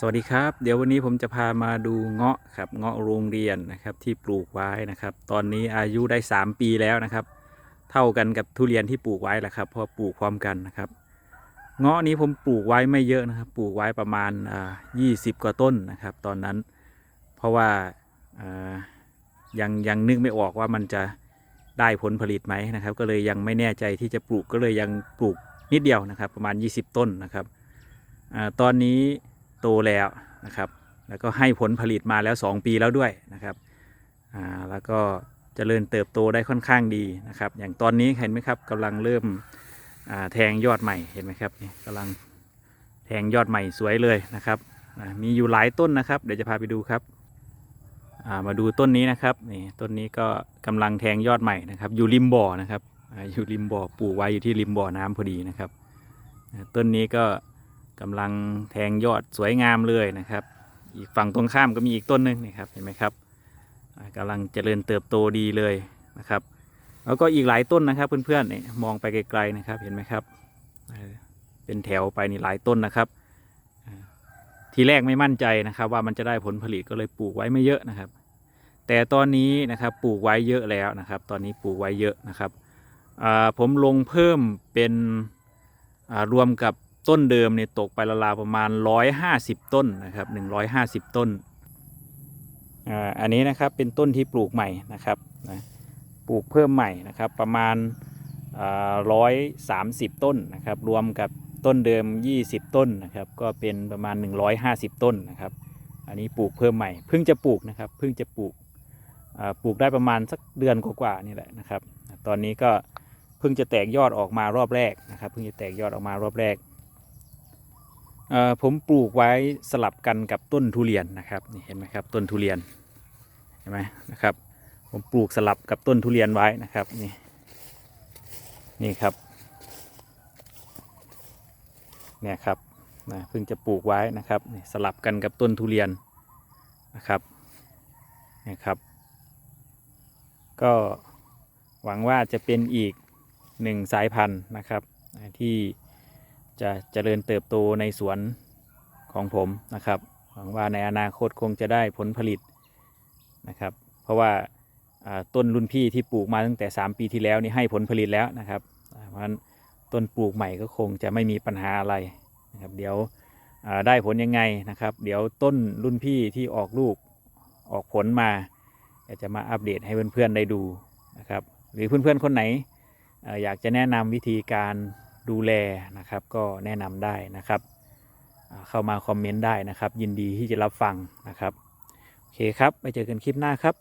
สวัสดีครับ เดี๋ยววันนี้ผมจะพามาดูเงาะครับเงาะโรงเรียนนะครับที่ปลูกไว้นะครับ ตอนนี้อายุได้ 3 ปีแล้วนะครับ เท่ากันกับทุเรียนที่ปลูกไว้แหละครับเพราะปลูกพร้อมกันนะครับ เงาะนี้ผมปลูกไว้ไม่เยอะนะครับ ปลูกไว้ประมาณอ่า20กว่าต้นนะครับ ตอนนั้น เพราะว่าอ่ายังยังนึกไม่ออกว่ามันจะได้ผลผลิตไหมนะครับ ก็เลยยังไม่แน่ใจที่จะปลูกก็เลยยังปลูกนิดเดียวนะครับ ประมาณ 20 ต้นนะครับอตอนนี้ โตแล้วนะครับแล้วก็ให้ผลผลิตมาแล้ว 2 ปีแล้วด้วยนะครับอ่าแล้วก็เจริญเติบโตได้ค่อนข้างดีนะครับ อย่างตอนนี้เห็นไหมครับกำลังเริ่มแทงยอดใหม่เห็นไหมครับนี่กำลังแทงยอดใหม่สวยเลยนะครับอ่ามีอยู่หลายต้นนะครับ เดี๋ยวจะพาไปดูครับอ่ามาดูต้นนี้นะครับนี่ต้นนี้ก็กำลังแทงยอดใหม่นะครับ อยู่ริมบ่อนะครับอาอยู่ริมบ่อปลูกไว้อยู่ที่ริมบ่อน้ำพอดีนะครับต้นนี้ก็ กำลังแทงยอดสวยงามเลยนะครับ อีกฝั่งตรงข้ามก็มีอีกต้นหนึ่งนี่ครับเห็นไหมครับอ่ากำลังเจริญเติบโตดีเลยนะครับ แล้วก็อีกหลายต้นนะครับเพื่อนๆนี่มองไปไกลๆนะครับเห็นไหมครับเป็นแถวไปนี่หลายต้นนะครับทีแรกไม่มั่นใจนะครับ ว่ามันจะได้ผลผลิตก็เลยปลูกไว้ไม่เยอะนะครับ แต่ตอนนี้นะครับปลูกไว้เยอะแล้วนะครับ ตอนนี้ปลูกไว้เยอะนะครับผมลงเพิ่มเป็นรวมกับ ต้นเดิมเนี่ยตกไปราวๆประมาณ 150 ต้นนะครับ150 ต้นอ่าอันนี้นะครับเป็นต้นที่ปลูกใหม่นะครับนะปลูกเพิ่มใหม่นะครับประมาณร้อยสามสิบต้นนะครับรวมกับต้นเดิม 20 ต้นนะครับก็เป็นประมาณ 150 ต้นนะครับ อันนี้ปลูกเพิ่มใหม่เพิ่งจะปลูกนะครับเพิ่งจะปลูกอ่าปลูกได้ประมาณสักเดือนกว่าๆนี่แหละนะครับ ตอนนี้ก็เพิ่งจะแตกยอดออกมารอบแรกนะครับ เพิ่งจะแตกยอดออกมารอบแรก ผมปลูกไว้สลับกันกับต้นทุเรียนนะครับนี่เห็นไหมครับต้นทุเรียนเห็นไหมนะครับ ผมปลูกสลับกับต้นทุเรียนไว้นะครับนี่นี่ครับเนี่ยครับนะเพิ่งจะปลูกไว้นะครับสลับกันกับต้นทุเรียนนะครับเนี่ยครับ ก็หวังว่าจะเป็นอีกหนึ่งสายพันธุ์นะครับที่ จะเจริญเติบโตในสวนของผมนะครับหวังว่าในอนาคตคงจะได้ผลผลิตนะครับ เพราะว่าต้นรุ่นพี่ที่ปลูกมาตั้งแต่ 3 ปีที่แล้วนี่ให้ผลผลิตแล้วนะครับเพราะฉะนั้นต้นปลูกใหม่ก็คงจะไม่มีปัญหาอะไรนะครับ เดี๋ยวได้ผลยังไงนะครับ เดี๋ยวต้นรุ่นพี่ที่ออกลูกออกผลมาจะมาอัปเดตให้เพื่อนๆได้ดูนะครับ หรือเพื่อนๆคนไหนอยากจะแนะนำวิธีการ ดูแลนะครับ ก็แนะนำได้นะครับ เข้ามาคอมเมนต์ได้นะครับ ยินดีที่จะรับฟังนะครับ โอเคครับ ไปเจอกันคลิปหน้าครับ